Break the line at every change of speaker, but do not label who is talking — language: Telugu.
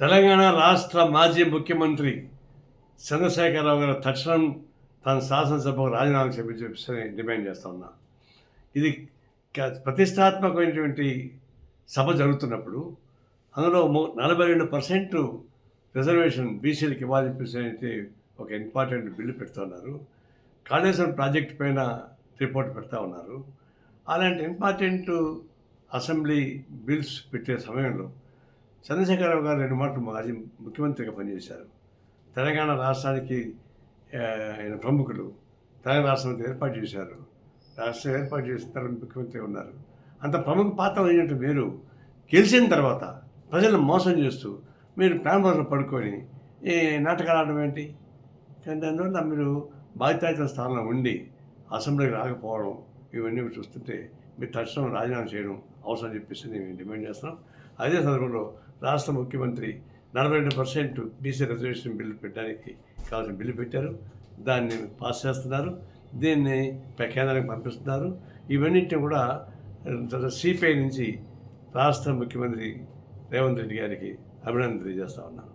తెలంగాణ రాష్ట్ర మాజీ ముఖ్యమంత్రి చంద్రశేఖరరావు గారు తక్షణం తన శాసనసభకు రాజీనామా చేపించి డిమాండ్ చేస్తా ఉన్నా. ఇది ప్రతిష్టాత్మకమైనటువంటి సభ జరుగుతున్నప్పుడు అందులో నలభై రెండు పర్సెంట్ రిజర్వేషన్ బీసీలకు ఇవ్వాలని చెప్పేసి ఒక ఇంపార్టెంట్ బిల్లు పెడుతున్నారు కాళేశ్వరం ప్రాజెక్ట్ పైన రిపోర్ట్ పెడతా ఉన్నారు. అలాంటి ఇంపార్టెంట్ అసెంబ్లీ బిల్స్ పెట్టే సమయంలో చంద్రశేఖరరావు గారు రెండు మాటలు మాజీ ముఖ్యమంత్రిగా పనిచేశారు. తెలంగాణ రాష్ట్రానికి ఆయన ప్రముఖులు తెలంగాణ రాష్ట్రం ఏర్పాటు చేశారు. రాష్ట్రం ఏర్పాటు చేసిన తర్వాత ముఖ్యమంత్రి ఉన్నారు. అంత ప్రముఖ పాత్ర అయినట్టు మీరు గెలిచిన తర్వాత ప్రజలను మోసం చేస్తూ మీరు ప్రాణంలో పడుకొని ఈ నాటకాలు ఆడడం ఏంటి? కానీ దానివల్ల మీరు బాధ్యతాయుత స్థానంలో ఉండి అసెంబ్లీకి రాకపోవడం ఇవన్నీ చూస్తుంటే మీరు తక్షణం రాజీనామా చేయడం అవసరం చెప్పేసి మేము డిమాండ్ చేస్తున్నాం అదే సందర్భంలో రాష్ట్ర ముఖ్యమంత్రి నలభై రెండు పర్సెంట్ బీసీ రిజర్వేషన్ బిల్లు పెట్టడానికి కావాల్సిన బిల్లు పెట్టారు. దాన్ని పాస్ చేస్తున్నారు. దీన్ని కేంద్రానికి పంపిస్తున్నారు. ఇవన్నింటినీ కూడా సిపిఐ నుంచి రాష్ట్ర ముఖ్యమంత్రి రేవంత్ రెడ్డి గారికి అభినందన తెలియజేస్తా ఉన్నాను.